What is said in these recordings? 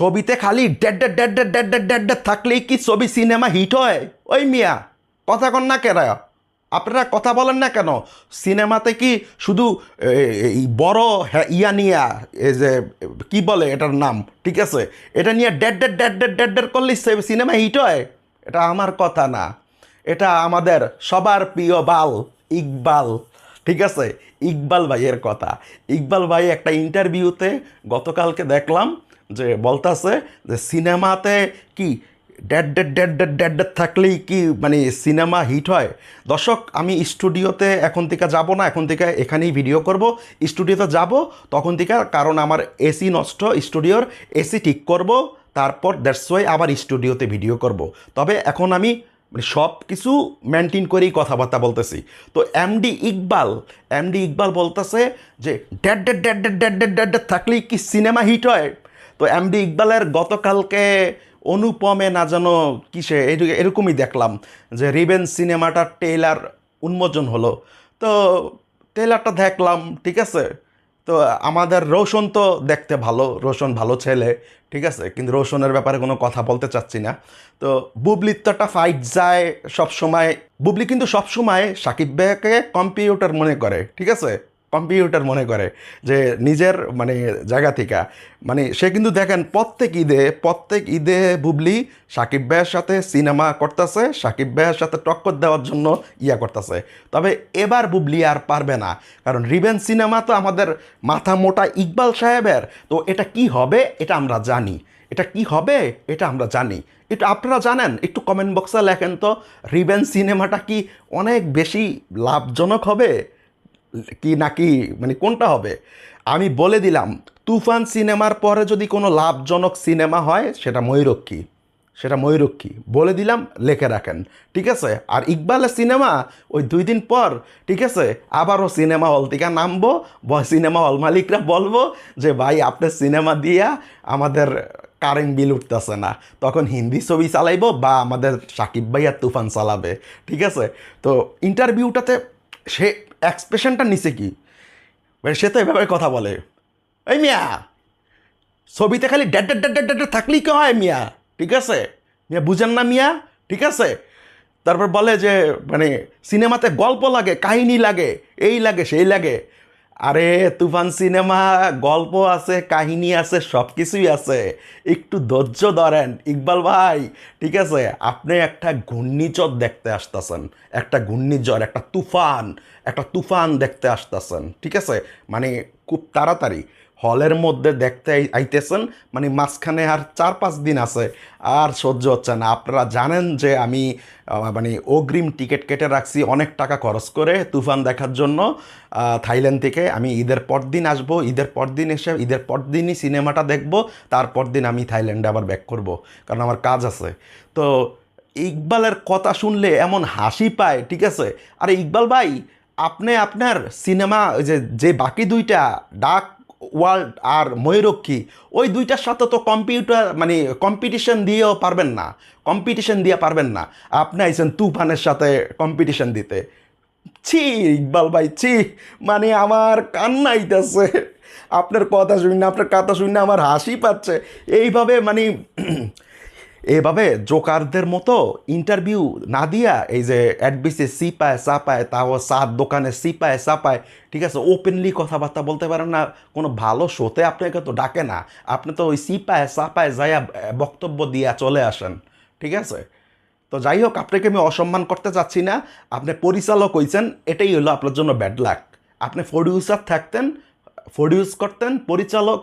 ছবিতে খালি dead dead dead dead dead dead থাকলেই কি ছবি সিনেমা হিট হয় ওই মিয়া কথা কন না কেরা আপনারা কথা বলেন না কেন সিনেমাতে কি শুধু বড় হ্যা- ইয়া নিয়া এই যে কি বলে এটার নাম ঠিক আছে এটা নিয়ে dead dead dead dead dead dead করলেই সিনেমা হিট হয় এটা আমার কথা না এটা আমাদের সবার প্রিয় বাল ইকবাল ঠিক আছে ইকবাল ভাইয়ের কথা ইকবাল ভাই একটা ইন্টারভিউতে গতকালকে দেখলাম যে বলতাছে যে সিনেমাতে কি dad dad dad dad dad dad থাকলেই কি মানে সিনেমা হিট হয় দর্শক আমি স্টুডিওতে এখন থেকে যাব না এখন থেকে এখানেই ভিডিও করব স্টুডিওতে যাব তখন থেকে কারণ আমার এসি নষ্ট স্টুডিওর এসি ঠিক করব তারপর দ্যাটস ওয়াই আবার স্টুডিওতে ভিডিও করব। তবে এখন আমি মানে সব কিছু মেনটেন করেই কথাবার্তা বলতেছি তো এমডি ইকবাল এমডি ইকবাল বলতেছে যে dad dad dad dad dad dad dad থাকলেই কি সিনেমা হিট হয় তো এমডি ইকবালের গতকালকে অনুপমে না যেন কিসে, এরু- এরকমই দেখলাম যে রিবেন সিনেমাটার টেইলার উন্মোচন হলো। তো টেইলারটা দেখলাম, ঠিক আছে? তো আমাদের রোশন তো দেখতে ভালো, রোশন ভালো ছেলে, ঠিক আছে? কিন্তু রোশনের ব্যাপারে কোনো কথা বলতে চাচ্ছি না। তো বুবলির তো একটা ফাইট যায় সবসময়, বুবলি কিন্তু সবসময় সাকিব ভাইকে কম্পিউটার মনে করে, ঠিক আছে? কম্পিউটার মনে করে যে নিজের মানে জায়গা থেকে। মানে সে কিন্তু দেখেন, প্রত্যেক ঈদে প্রত্যেক ঈদে বুবলি সাকিব ভাইয়ের সাথে সিনেমা করতেছে, সাকিব ভাইয়ের সাথে টক্কর দেওয়ার জন্য ইয়া করতেছে। তবে এবার বুবলি আর পারবে না। কারণ রিভেন সিনেমা তো আমাদের মাথা মোটা ইকবাল সাহেবের। তো এটা কি হবে, এটা আমরা জানি। এটা কি হবে, এটা আমরা জানি। এটা আপনারা জানেন? একটু কমেন্ট বক্সে লেখেন তো রিভেন সিনেমাটা কি অনেক বেশি লাভজনক হবে? কি নাকি মানে কোনটা হবে? আমি বলে দিলাম, তুফান সিনেমার পরে যদি কোনো লাভজনক সিনেমা হয়, সেটা ময়ূরক্ষী। সেটা ময়ূরক্ষী। বলে দিলাম, লেখে রাখেন। ঠিক আছে? আর ইকবালের সিনেমা, ওই দুই দিন পর, ঠিক আছে? আবারও সিনেমা হল থেকে নামবো সিনেমা হল মালিকরা বলব যে, ভাই আপনার সিনেমা দিয়া আমাদের কারেন্ট বিল উঠতেছে না। তখন হিন্দি ছবি চালাইবো, বা আমাদের সাকিব ভাইয়া তুফান চালাবে। ঠিক আছে? তো ইন্টারভিউটাতে সে এক্সপ্রেশনটা নিচে কি? মানে সে তো এভাবে কথা বলে। এই মিয়া, ছবিতে খালি ড্যাড ড্যাড ড্যাড ডেড থাকলেই কি হয় মিয়া? ঠিক আছে? মিয়া, বুঝেন না মিয়া? ঠিক আছে? তারপর বলে যে মানে সিনেমাতে গল্প লাগে, কাহিনী লাগে, এই লাগে, সেই লাগে। আরে, তুফান সিনেমা, গল্প আছে, কাহিনী আছে সব কিছুই আছে। একটু ধৈর্য ধরেন, ইকবাল ভাই, ঠিক আছে? আপনি একটা ঘূর্ণিঝড় দেখতে আসতেছেন, একটা ঘূর্ণিঝড়, একটা তুফান একটা তুফান দেখতে আসতেছেন, ঠিক আছে? মানে খুব তাড়াতাড়ি। হলের মধ্যে দেখতে আইতেছেন মানে মাঝখানে আর চার পাঁচ দিন আছে, আর সহ্য হচ্ছে না। আপনারা জানেন যে আমি মানে অগ্রিম টিকিট কেটে রাখছি অনেক টাকা খরচ করে তুফান দেখার জন্য থাইল্যান্ড থেকে। আমি ঈদের পর দিন আসব, ঈদের পর দিন এসে, ঈদের পর দিনই সিনেমাটা দেখব, তারপর দিন আমি থাইল্যান্ডে আবার ব্যাক করব, কারণ আমার কাজ আছে। তো ইকবালের কথা শুনলে এমন হাসি পায়, ঠিক আছে? আরে ইকবাল ভাই, আপনি আপনার সিনেমা যে যে বাকি দুইটা, ডাক ওয়ার্ল্ড আর ময়ূরক্ষী, ওই দুইটার সাথে তো কম্পিউটার মানে কম্পিটিশন দিয়েও পারবেন না। কম্পিটিশন দিয়ে পারবেন না। আপনি আইছেন তুফানের সাথে কম্পিটিশন দিতে। ছি, ইকবাল ভাই, ছি মানে আমার কান্না আইতেছে। আপনার কথা শুনি না আপনার কথা শুনি না আমার হাসি পাচ্ছে। এইভাবে মানে এভাবে জোকারদের মতো ইন্টারভিউ না দিয়া এই যে অ্যাডবিসে সি পায় সা পায় তাও সাত দোকানে সি পায় সা পায় ঠিক আছে ওপেনলি কথাবার্তা বলতে পারেন না, কোনো ভালো শোতে আপনাকে তো ডাকে না। আপনি তো ওই সি পায় সা পায় যাইয়া বক্তব্য দিয়া চলে আসেন, ঠিক আছে? তো যাই হোক, আপনাকে আমি অসম্মান করতে চাচ্ছি না। আপনি পরিচালক হইছেন, এটাই হলো আপনার জন্য ব্যাড লাক আপনি প্রডিউসার থাকতেন প্রডিউস করতেন, পরিচালক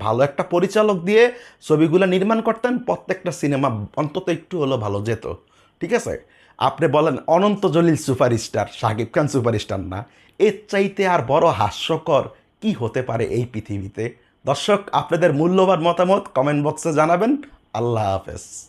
ভালো একটা পরিচালক দিয়ে ছবিগুলো নির্মাণ করতেন, প্রত্যেকটা সিনেমা অন্তত একটু হলো ভালো যেত। ঠিক আছে? আপনি বলেন, অনন্ত জলিল সুপারস্টার, শাকিব খান সুপারস্টার না, এর চাইতে আর বড় হাস্যকর কি হতে পারে এই পৃথিবীতে? দর্শক, আপনাদের মূল্যবান মতামত কমেন্ট বক্সে জানাবেন। আল্লাহ হাফেজ।